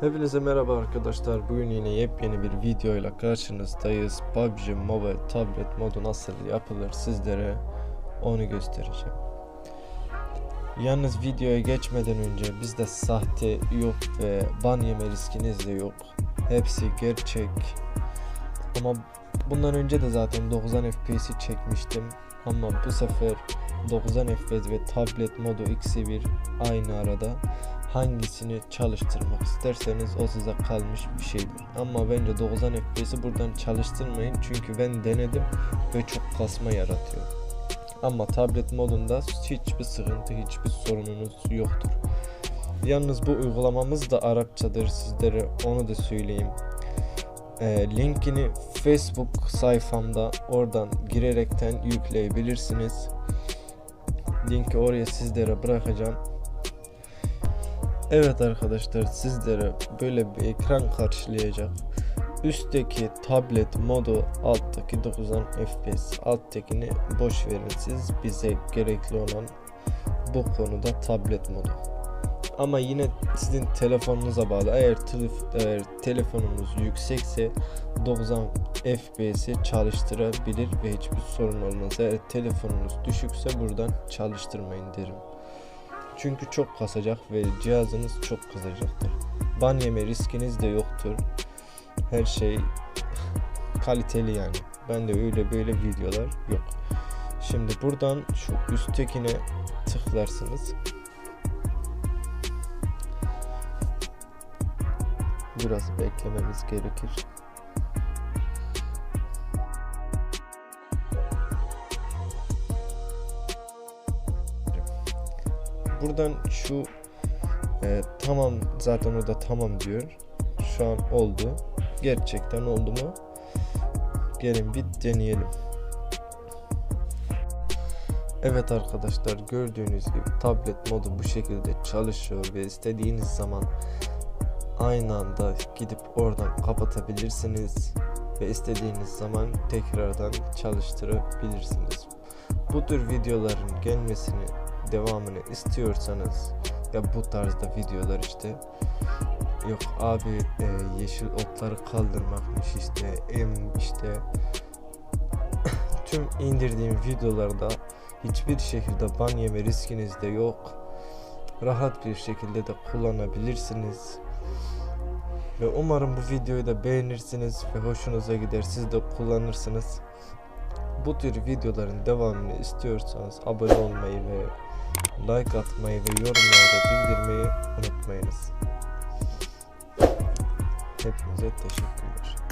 Hepinize merhaba arkadaşlar. Bugün yine yepyeni bir videoyla karşınızdayız. PUBG Mobile tablet modu nasıl yapılır sizlere onu göstereceğim. Yalnız videoya geçmeden önce bizde sahte yok ve ban yeme riskiniz de yok. Hepsi gerçek. Ama bundan önce de zaten 90 FPS'i çekmiştim. Ama bu sefer 90 FPS ve tablet modu ikisi bir aynı arada hangisini çalıştırmak isterseniz o size kalmış bir şeydir. Ama bence 90 FPS'i buradan çalıştırmayın çünkü ben denedim ve çok kasma yaratıyor. Ama tablet modunda hiçbir sıkıntı, hiçbir sorununuz yoktur. Yalnız bu uygulamamız da Arapçadır sizlere onu da söyleyeyim. Ee, linkini Facebook sayfamda oradan girerekten yükleyebilirsiniz. Linki oraya sizlere bırakacağım. Evet arkadaşlar sizlere böyle bir ekran karşılayacak. Üstteki tablet modu alttaki 90 FPS alttakini boş verin siz bize gerekli olan bu konuda tablet modu. Ama yine sizin telefonunuza bağlı. Eğer, eğer telefonunuz yüksekse 90 FPS'i çalıştırabilir ve hiçbir sorun olmaz. Eğer telefonunuz düşükse buradan çalıştırmayın derim. Çünkü çok kasacak ve cihazınız çok kızacaktır. Ban yeme riskiniz de yoktur. Her şey kaliteli yani. Ben de öyle böyle videolar yok. Şimdi buradan şu üsttekine tıklarsınız. Biraz beklememiz gerekir. Buradan şu e, tamam zaten o da tamam diyor. Şu an oldu. Gerçekten oldu mu? Gelin bir deneyelim. Evet arkadaşlar gördüğünüz gibi tablet modu bu şekilde çalışıyor ve istediğiniz zaman aynı anda gidip oradan kapatabilirsiniz ve istediğiniz zaman tekrardan çalıştırabilirsiniz. Bu tür videoların gelmesini devamını istiyorsanız ya bu tarzda videolar işte yok abi e, yeşil okları kaldırmakmış işte em işte. Tüm indirdiğim videolarda hiçbir şekilde ban yeme riskiniz de yok. Rahat bir şekilde de kullanabilirsiniz. Ve umarım bu videoyu da beğenirsiniz ve hoşunuza gider siz de kullanırsınız. Bu tür videoların devamını istiyorsanız abone olmayı ve like atmayı ve yorumlarda bildirmeyi unutmayınız. Hepinize teşekkürler.